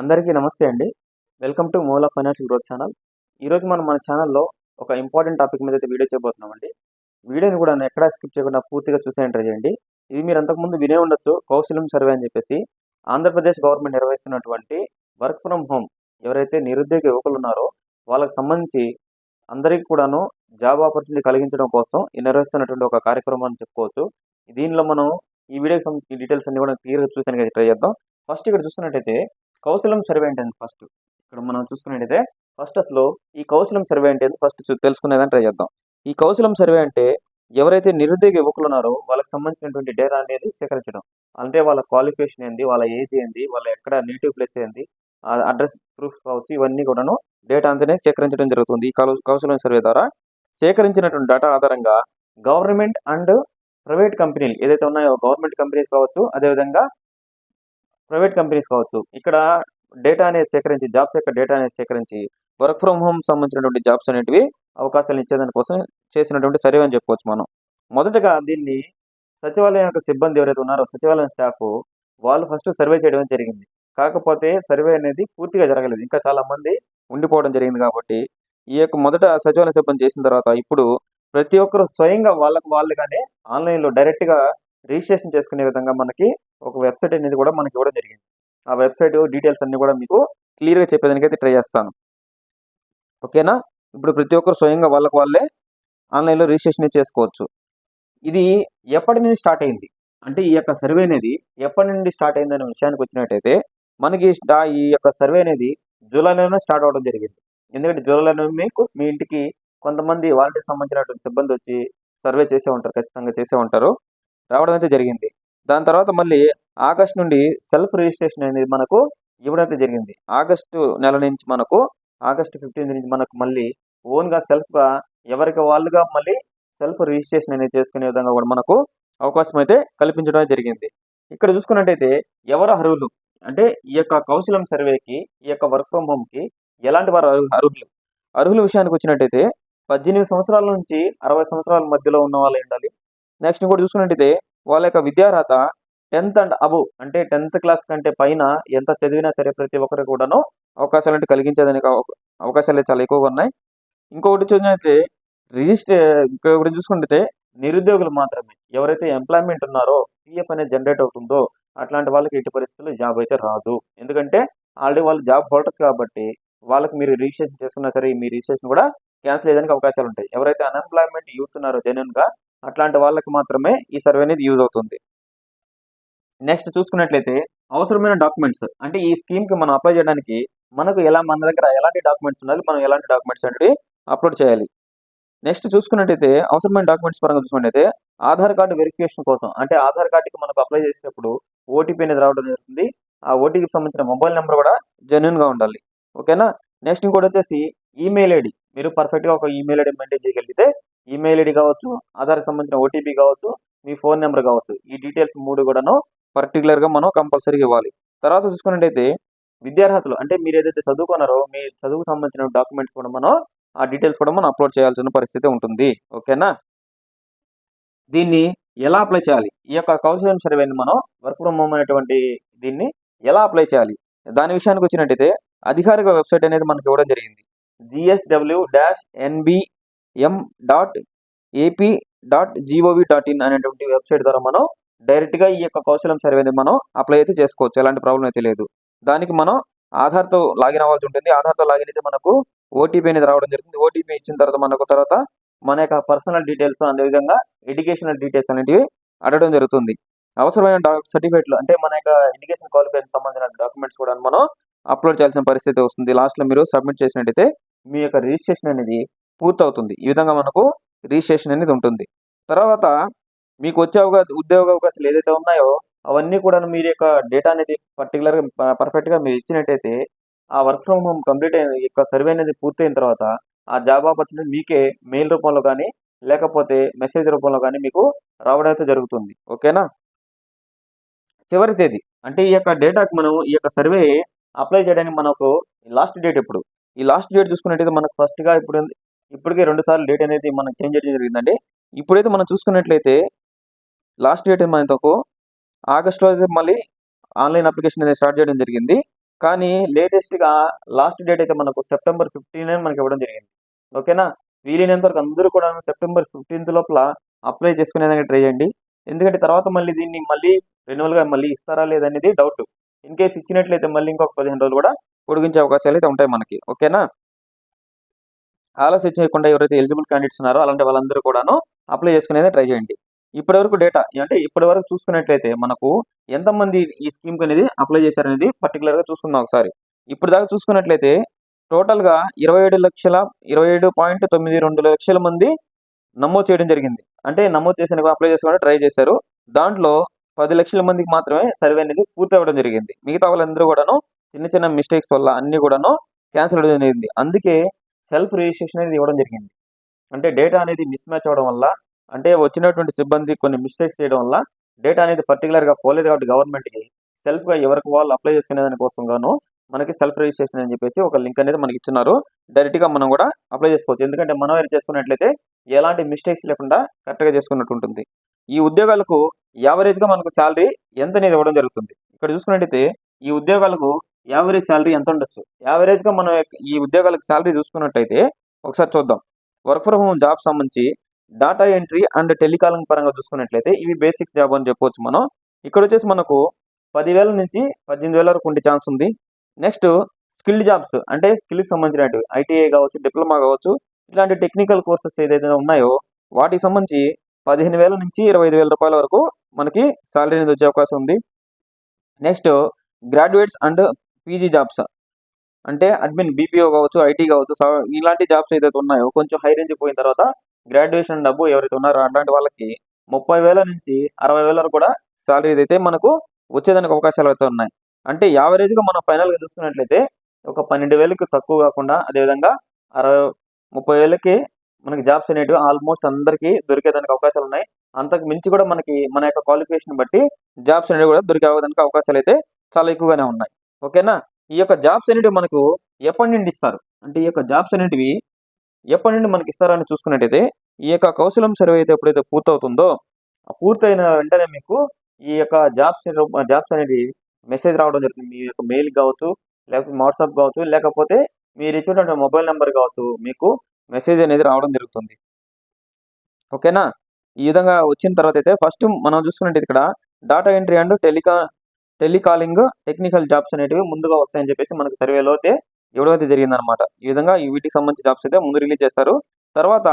అందరికీ నమస్తే అండి. Welcome to Mola financial growth channel. ఈరోజు మనం మన ఛానల్లో ఒక ఇంపార్టెంట్ టాపిక్ మీద అయితే వీడియో చేయబోతున్నామండి. వీడియోని కూడా ఎక్కడా స్కిప్ చేయకుండా పూర్తిగా చూసే ట్రై చేయండి. ఇది మీరు అంతకుముందు వినే ఉండొచ్చు. కౌశలం సర్వే అని చెప్పేసి ఆంధ్రప్రదేశ్ గవర్నమెంట్ నిర్వహిస్తున్నటువంటి వర్క్ ఫ్రమ్ హోమ్ ఎవరైతే నిరుద్యోగ యువకులు ఉన్నారో వాళ్ళకి సంబంధించి అందరికీ కూడాను జాబ్ ఆపర్చునిటీ కలిగించడం కోసం ఈ నిర్వహిస్తున్నటువంటి ఒక కార్యక్రమం అని చెప్పుకోవచ్చు. దీనిలో మనం ఈ వీడియోకి సంబంధించిన డీటెయిల్స్ అన్ని కూడా క్లియర్గా చూసానికి ట్రై చేద్దాం. ఫస్ట్ ఇక్కడ చూసుకున్నట్టయితే కౌశలం సర్వే ఏంటండి ఫస్ట్ ఇక్కడ మనం చూసుకున్నట్టయితే ఫస్ట్ అసలు ఈ కౌశలం సర్వే అంటే ఫస్ట్ తెలుసుకునేదాన్ని ట్రై చేద్దాం. ఈ కౌశలం సర్వే అంటే ఎవరైతే నిరుద్యోగ యువకులు ఉన్నారో వాళ్ళకి సంబంధించినటువంటి డేటా అనేది సేకరించడం. అంటే వాళ్ళ క్వాలిఫికేషన్ ఏంది? వాళ్ళ ఏజ్ ఏంది? వాళ్ళ ఎక్కడ నేటివ్ ప్లేస్ ఏంది? అడ్రస్ ప్రూఫ్ కావచ్చు ఇవన్నీ కూడాను డేటా అంతనే సేకరించడం జరుగుతుంది ఈ కౌ- కౌశలం సర్వే ద్వారా. సేకరించినటువంటి డేటా ఆధారంగా గవర్నమెంట్ అండ్ ప్రైవేట్ కంపెనీలు ఏదైతే ఉన్నాయో గవర్నమెంట్ కంపెనీస్ కావచ్చు అదేవిధంగా ప్రైవేట్ కంపెనీస్ కావచ్చు. ఇక్కడ డేటా అనేది సేకరించి జాబ్స్ యొక్క డేటా అనేది సేకరించి వర్క్ ఫ్రమ్ హోమ్ సంబంధించినటువంటి జాబ్స్ అనేటివి అవకాశాలు ఇచ్చేదాని కోసం చేసినటువంటి సర్వే అని చెప్పుకోవచ్చు మనం. మొదటగా దీన్ని సచివాలయం యొక్క సిబ్బంది ఎవరైతే ఉన్నారో సచివాలయం స్టాఫ్ వాళ్ళు ఫస్ట్ సర్వే చేయడం జరిగింది. కాకపోతే సర్వే అనేది పూర్తిగా జరగలేదు. ఇంకా చాలా మంది ఉండిపోవడం జరిగింది కాబట్టి ఈ యొక్క మొదట సచివాలయ సిబ్బంది చేసిన తర్వాత ఇప్పుడు ప్రతి ఒక్కరు స్వయంగా వాళ్ళకు వాళ్ళుగానే ఆన్లైన్లో డైరెక్ట్గా రిజిస్ట్రేషన్ చేసుకునే విధంగా మనకి ఒక వెబ్సైట్ అనేది కూడా మనకి ఇవ్వడం జరిగింది. ఆ వెబ్సైట్ డీటెయిల్స్ అన్ని కూడా మీకు క్లియర్గా చెప్పేదానికి అయితే ట్రై చేస్తాను. ఓకేనా? ఇప్పుడు ప్రతి ఒక్కరు స్వయంగా వాళ్ళకు వాళ్ళే ఆన్లైన్లో రిజిస్ట్రేషన్ చేసుకోవచ్చు. ఇది ఎప్పటి నుండి స్టార్ట్ అయింది? అంటే ఈ యొక్క సర్వే అనేది ఎప్పటి నుండి స్టార్ట్ అయింది అనే విషయానికి వచ్చినట్టయితే మనకి ఈ యొక్క సర్వే అనేది జూలైలోనే స్టార్ట్ అవడం జరిగింది. ఎందుకంటే జూలైలో మీకు మీ ఇంటికి కొంతమంది వాలంటీర్ సంబంధించినటువంటి సిబ్బంది వచ్చి సర్వే చేసే ఉంటారు ఖచ్చితంగా చేసే ఉంటారు. రావడం అయితే జరిగింది. దాని తర్వాత మళ్ళీ ఆగస్ట్ నుండి సెల్ఫ్ రిజిస్ట్రేషన్ అనేది మనకు ఇవ్వడం అయితే జరిగింది. ఆగస్టు నెల నుంచి మనకు ఆగస్ట్ ఫిఫ్టీన్త్ నుంచి మనకు మళ్ళీ ఓన్గా సెల్ఫ్గా ఎవరికి వాళ్ళుగా మళ్ళీ సెల్ఫ్ రిజిస్ట్రేషన్ అనేది చేసుకునే విధంగా కూడా మనకు అవకాశం అయితే కల్పించడం జరిగింది. ఇక్కడ చూసుకున్నట్టయితే ఎవరు అర్హులు? అంటే ఈ యొక్క కౌశలం సర్వేకి ఈ యొక్క వర్క్ ఫ్రమ్ హోమ్కి ఎలాంటి వారు అర్హులు? అర్హుల విషయానికి వచ్చినట్టయితే పద్దెనిమిది సంవత్సరాల నుంచి అరవై సంవత్సరాల మధ్యలో ఉన్న వాళ్ళు ఉండాలి నెక్స్ట్ ఇంకోటి చూసుకున్నట్టయితే వాళ్ళ యొక్క విద్యార్హత టెన్త్ అండ్ అబవ్ అంటే టెన్త్ క్లాస్ కంటే పైన ఎంత చదివినా సరే ప్రతి ఒక్కరికి కూడాను అవకాశాలు అంటే కలిగించేదానికి అవకాశాలు చాలా ఎక్కువగా ఉన్నాయి. ఇంకొకటి చూసినట్లయితే రిజిస్టర్ ఇంకొకటి చూసుకుంటే నిరుద్యోగులు మాత్రమే ఎవరైతే ఎంప్లాయ్మెంట్ ఉన్నారో పిఎఫ్ అనేది జనరేట్ అవుతుందో అట్లాంటి వాళ్ళకి ఎట్టి పరిస్థితుల్లో జాబ్ అయితే రాదు. ఎందుకంటే ఆల్రెడీ వాళ్ళు జాబ్ హోల్డర్స్ కాబట్టి వాళ్ళకి మీరు రిజిస్ట్రేషన్ చేసుకున్నా సరే మీ రిజిస్ట్రేషన్ కూడా క్యాన్సిల్ అయ్యేదానికి అవకాశాలు ఉంటాయి. ఎవరైతే అన్ఎంప్లాయ్మెంట్ యూత్ ఉన్నారో జెన్యున్గా అట్లాంటి వాళ్ళకి మాత్రమే ఈ సర్వే అనేది యూజ్ అవుతుంది. నెక్స్ట్ చూసుకున్నట్లయితే అవసరమైన డాక్యుమెంట్స్ అంటే ఈ స్కీమ్కి మనం అప్లై చేయడానికి మనకు ఎలా మన దగ్గర ఎలాంటి డాక్యుమెంట్స్ ఉండాలి మనం ఎలాంటి డాక్యుమెంట్స్ అనేవి అప్లోడ్ చేయాలి. నెక్స్ట్ చూసుకున్నట్టయితే అవసరమైన డాక్యుమెంట్స్ పరంగా చూసుకున్నట్టయితే ఆధార్ కార్డు వెరిఫికేషన్ కోసం అంటే ఆధార్ కార్డుకి మనకు అప్లై చేసినప్పుడు ఓటీపీ అనేది రావడం జరుగుతుంది. ఆ ఓటీపీకి సంబంధించిన మొబైల్ నెంబర్ కూడా జెన్యున్గా ఉండాలి. ఓకేనా నెక్స్ట్ ఇంకోటి వచ్చేసి ఈమెయిల్ ఐడి మీరు పర్ఫెక్ట్గా ఒక ఈమెయిల్ ఐడి మెయింటైన్ చేయగలిగితే ఈమెయిల్ ఐడి కావచ్చు ఆధార్కి సంబంధించిన ఓటీపీ కావచ్చు మీ ఫోన్ నెంబర్ కావచ్చు ఈ డీటెయిల్స్ మూడు కూడాను పర్టికులర్గా మనం కంపల్సరీగా ఇవ్వాలి. తర్వాత చూసుకున్నట్టయితే విద్యార్హతలు అంటే మీరు ఏదైతే చదువుకున్నారో మీ చదువుకు సంబంధించిన డాక్యుమెంట్స్ కూడా మనం ఆ డీటెయిల్స్ కూడా మనం అప్లోడ్ చేయాల్సిన పరిస్థితి ఉంటుంది. ఓకేనా? దీన్ని ఎలా అప్లై చేయాలి? ఈ యొక్క కౌన్సిలింగ్ సర్వేని మనం వర్క్ ఫ్రమ్ హోమ్ అనేటువంటి దీన్ని ఎలా అప్లై చేయాలి? దాని విషయానికి వచ్చినట్టయితే అధికారిక వెబ్సైట్ అనేది మనకి ఇవ్వడం జరిగింది. GSW dash M dot AP dot GOV dot in అనేటువంటి వెబ్సైట్ ద్వారా మనం డైరెక్ట్గా ఈ యొక్క కౌశలం సర్వేని మనం అప్లై అయితే చేసుకోవచ్చు. ఎలాంటి ప్రాబ్లం అయితే లేదు. దానికి మనం ఆధార్తో లాగిన్ అవ్వాల్సి ఉంటుంది. ఆధార్తో లాగిన్ అయితే మనకు ఓటీపీ అనేది రావడం జరుగుతుంది. ఓటీపీ ఇచ్చిన తర్వాత మనకు తర్వాత మన యొక్క పర్సనల్ డీటెయిల్స్ అదేవిధంగా ఎడ్యుకేషనల్ డీటెయిల్స్ అనేటివి అడగడం జరుగుతుంది. అవసరమైన సర్టిఫికేట్లు అంటే మన యొక్క ఎడ్యుకేషన్ క్వాలిఫికేషన్ సంబంధించిన డాక్యుమెంట్స్ కూడా మనం అప్లోడ్ చేయాల్సిన పరిస్థితి వస్తుంది. లాస్ట్లో మీరు సబ్మిట్ చేసినట్టయితే మీ యొక్క రిజిస్ట్రేషన్ అనేది పూర్తవుతుంది. ఈ విధంగా మనకు రిజిస్ట్రేషన్ అనేది ఉంటుంది. తర్వాత మీకు వచ్చే అవకా ఉద్యోగ అవకాశాలు ఏదైతే ఉన్నాయో అవన్నీ కూడా మీరు యొక్క డేటా అనేది పర్టికులర్గా పర్ఫెక్ట్గా మీరు ఇచ్చినట్టయితే ఆ వర్క్ ఫ్రమ్ హోమ్ కంప్లీట్ అయిన యొక్క సర్వే అనేది పూర్తయిన తర్వాత ఆ జాబ్ ఆపర్చునిటీ మీకే మెయిల్ రూపంలో కానీ లేకపోతే మెసేజ్ రూపంలో కానీ మీకు రావడం అయితే జరుగుతుంది. ఓకేనా? చివరి తేదీ. అంటే ఈ యొక్క డేటాకి మనం ఈ యొక్క సర్వే అప్లై చేయడానికి మనకు లాస్ట్ డేట్ ఇప్పుడు ఈ లాస్ట్ డేట్ చూసుకున్నట్టయితే మనకు ఫస్ట్గా ఇప్పుడు ఇప్పటికే రెండు సార్లు డేట్ అనేది మనం చేంజ్ చేయడం జరిగిందండి. ఇప్పుడైతే మనం చూసుకున్నట్లయితే లాస్ట్ డేట్ మనకు ఆగస్ట్లో అయితే మళ్ళీ ఆన్లైన్ అప్లికేషన్ అనేది స్టార్ట్ చేయడం జరిగింది. కానీ లేటెస్ట్గా లాస్ట్ డేట్ అయితే మనకు సెప్టెంబర్ ఫిఫ్టీన్ మనకి ఇవ్వడం జరిగింది. ఓకేనా వీలైనంత వరకు అందరూ కూడా సెప్టెంబర్ ఫిఫ్టీన్త్ లోపల అప్లై చేసుకునేదానికి ట్రై చేయండి. ఎందుకంటే తర్వాత మళ్ళీ దీన్ని మళ్ళీ రెన్యువల్గా మళ్ళీ ఇస్తారా లేదనేది డౌట్ ఇన్ కేసు ఇచ్చినట్లయితే మళ్ళీ ఇంకొక పదిహేను రోజులు కూడా పొడిగించే అవకాశాలు అయితే ఉంటాయి మనకి. ఓకేనా ఆలస్యం చేయకుండా ఎవరైతే ఎలిజిబుల్ క్యాండిడేట్స్ ఉన్నారో అలాంటి వాళ్ళందరూ కూడాను అప్లై చేసుకునేది ట్రై చేయండి. ఇప్పటి వరకు డేటా అంటే ఇప్పటి వరకు చూసుకున్నట్లయితే మనకు ఎంతమంది ఈ స్కీమ్ అనేది అప్లై చేశారనేది పర్టికులర్గా చూసుకుందాం ఒకసారి. ఇప్పుడు దాకా చూసుకున్నట్లయితే టోటల్గా ఇరవై ఏడు లక్షల ఇరవై ఏడు పాయింట్ తొమ్మిది రెండు లక్షల మంది నమోదు చేయడం జరిగింది. అంటే నమోదు చేసిన అప్లై చేసుకోవడం ట్రై చేశారు. దాంట్లో పది లక్షల మందికి మాత్రమే సర్వే అనేది పూర్తి అవ్వడం జరిగింది. మిగతా వాళ్ళందరూ కూడాను చిన్న చిన్న మిస్టేక్స్ వల్ల అన్ని కూడాను క్యాన్సిల్ అవ్వడం జరిగింది. అందుకే సెల్ఫ్ రిజిస్ట్రేషన్ అనేది ఇవ్వడం జరిగింది. అంటే డేటా అనేది మిస్ మ్యాచ్ అవ్వడం వల్ల అంటే వచ్చినటువంటి సిబ్బంది కొన్ని మిస్టేక్స్ చేయడం వల్ల డేటా అనేది పర్టికులర్గా పోలేదు కాబట్టి గవర్నమెంట్కి సెల్ఫ్గా ఎవరికి వాళ్ళు అప్లై చేసుకునే దానికోసం గాను మనకి సెల్ఫ్ రిజిస్ట్రేషన్ అని చెప్పేసి ఒక లింక్ అనేది మనకి ఇచ్చినారు. డైరెక్ట్గా మనం కూడా అప్లై చేసుకోవచ్చు. ఎందుకంటే మనం ఏది చేసుకున్నట్లయితే ఎలాంటి మిస్టేక్స్ లేకుండా కరెక్ట్గా చేసుకున్నట్టు ఉంటుంది. ఈ ఉద్యోగాలకు యావరేజ్గా మనకు శాలరీ ఎంత అనేది ఇవ్వడం జరుగుతుంది. ఇక్కడ చూసుకున్నట్లయితే ఈ ఉద్యోగాలకు యావరేజ్ శాలరీ ఎంత ఉండొచ్చు యావరేజ్గా మనం ఈ ఉద్యోగాలకు శాలరీ చూసుకున్నట్టయితే ఒకసారి చూద్దాం. వర్క్ ఫ్రమ్ హోమ్ జాబ్ సంబంధించి డాటా ఎంట్రీ అండ్ టెలికాలింగ్ పరంగా చూసుకున్నట్లయితే ఇవి బేసిక్స్ జాబ్ అని చెప్పొచ్చు మనం. ఇక్కడ వచ్చేసి మనకు పదివేల నుంచి పద్దెనిమిది వేల వరకు ఉండే ఛాన్స్ ఉంది. నెక్స్ట్ స్కిల్డ్ జాబ్స్ అంటే స్కిల్కి సంబంధించినవి. ఐటీఐ కావచ్చు డిప్లొమా కావచ్చు ఇట్లాంటి టెక్నికల్ కోర్సెస్ ఏదైతే ఉన్నాయో వాటికి సంబంధించి పదిహేను వేల నుంచి ఇరవై ఐదు వేల రూపాయల వరకు మనకి శాలరీ అనేది వచ్చే అవకాశం ఉంది. Next graduates and PG jobs? అంటే అడ్మిన్ బీపీఓ కావచ్చు ఐటీ కావచ్చు ఇలాంటి జాబ్స్ ఏదైతే ఉన్నాయో కొంచెం హై రేంజ్ పోయిన తర్వాత గ్రాడ్యుయేషన్ డబ్బు ఎవరైతే ఉన్నారో అలాంటి వాళ్ళకి ముప్పై వేల నుంచి అరవై వేల కూడా శాలరీ అయితే మనకు వచ్చేదానికి అవకాశాలు అయితే ఉన్నాయి. అంటే యావరేజ్గా మనం ఫైనల్గా చూసుకున్నట్లయితే ఒక పన్నెండు వేలకు తక్కువ కాకుండా అదేవిధంగా అరవై ముప్పై వేలకి మనకి జాబ్స్ అనేటివి ఆల్మోస్ట్ అందరికీ దొరికేదానికి అవకాశాలు ఉన్నాయి. అంతకు మించి కూడా మనకి మన యొక్క క్వాలిఫికేషన్ బట్టి జాబ్స్ అనేవి కూడా దొరికేదానికి అవకాశాలు అయితే చాలా ఎక్కువగానే ఉన్నాయి. ఓకేనా? ఈ యొక్క జాబ్స్ అనేటివి మనకు ఎప్పటి నుండి ఇస్తారు? అంటే ఈ యొక్క జాబ్స్ అనేటివి ఎప్పటి నుండి మనకి ఇస్తారని చూసుకున్నట్టయితే ఈ యొక్క కౌశలం సర్వే అయితే ఎప్పుడైతే పూర్తవుతుందో పూర్తయిన వెంటనే మీకు ఈ యొక్క జాబ్స్ జాబ్స్ అనేది మెసేజ్ రావడం జరుగుతుంది. మీ యొక్క మెయిల్ కావచ్చు లేకపోతే వాట్సాప్ కావచ్చు లేకపోతే మీరు ఇచ్చినటువంటి మొబైల్ నెంబర్ కావచ్చు మీకు మెసేజ్ అనేది రావడం జరుగుతుంది. ఓకేనా? ఈ విధంగా వచ్చిన తర్వాత అయితే ఫస్ట్ మనం చూసుకున్నట్టు ఇక్కడ data entry and tele telecalling technical jobs అనేటివి ముందుగా వస్తాయని చెప్పేసి మనకు సర్వేలో అయితే ఇవ్వడం జరిగిందనమాట ఈ విధంగా వీటికి సంబంధించిన జాబ్స్ అయితే ముందు రిలీజ్ చేస్తారు. తర్వాత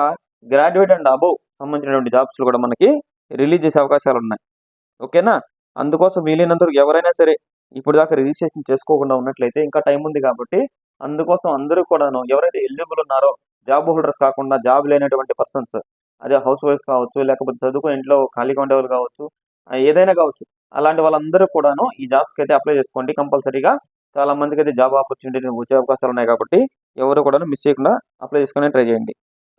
గ్రాడ్యుయేట్ అండ్ అబోవ్ సంబంధించినటువంటి జాబ్స్ కూడా మనకి రిలీజ్ చేసే అవకాశాలు ఉన్నాయి. ఓకేనా? అందుకోసం వీలైనంత ఎవరైనా సరే ఇప్పుడు దాకా రిజిస్ట్రేషన్ చేసుకోకుండా ఉన్నట్లయితే ఇంకా టైం ఉంది కాబట్టి అందుకోసం అందరూ కూడాను ఎవరైతే ఎలిజిబుల్ ఉన్నారో జాబ్ హోల్డర్స్ కాకుండా జాబ్ లేనటువంటి పర్సన్స్ అదే హౌస్ వైఫ్స్ కావచ్చు లేకపోతే చదువుకుని ఇంట్లో ఖాళీగా ఉండేవాళ్ళు కావచ్చు ఏదైనా కావచ్చు అలాంటి వాళ్ళందరూ కూడాను ఈ జాబ్స్కి అయితే అప్లై చేసుకోండి కంపల్సరీగా. చాలా మందికి అయితే జాబ్ ఆపర్చునిటీ వచ్చే అవకాశాలు ఉన్నాయి కాబట్టి ఎవరు కూడా మిస్ చేయకుండా అప్లై చేసుకుని ట్రై చేయండి.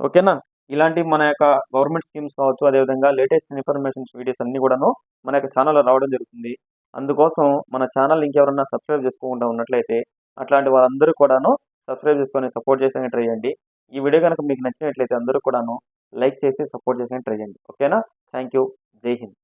ఓకేనా? ఇలాంటి మన యొక్క గవర్నమెంట్ స్కీమ్స్ కావచ్చు అదేవిధంగా లేటెస్ట్ ఇన్ఫర్మేషన్స్ వీడియోస్ అన్ని కూడాను మన యొక్క ఛానల్లో రావడం జరుగుతుంది. అందుకోసం మన ఛానల్ ఇంకెవరన్నా సబ్స్క్రైబ్ చేసుకోకుండా ఉన్నట్లయితే అట్లాంటి వాళ్ళందరూ కూడాను సబ్స్క్రైబ్ చేసుకొని సపోర్ట్ చేసే ట్రై చేయండి. ఈ వీడియో కనుక మీకు నచ్చినట్లయితే అందరూ కూడాను లైక్ చేసి సపోర్ట్ చేసే ట్రై చేయండి. ఓకేనా? థ్యాంక్ యూ జై హింద్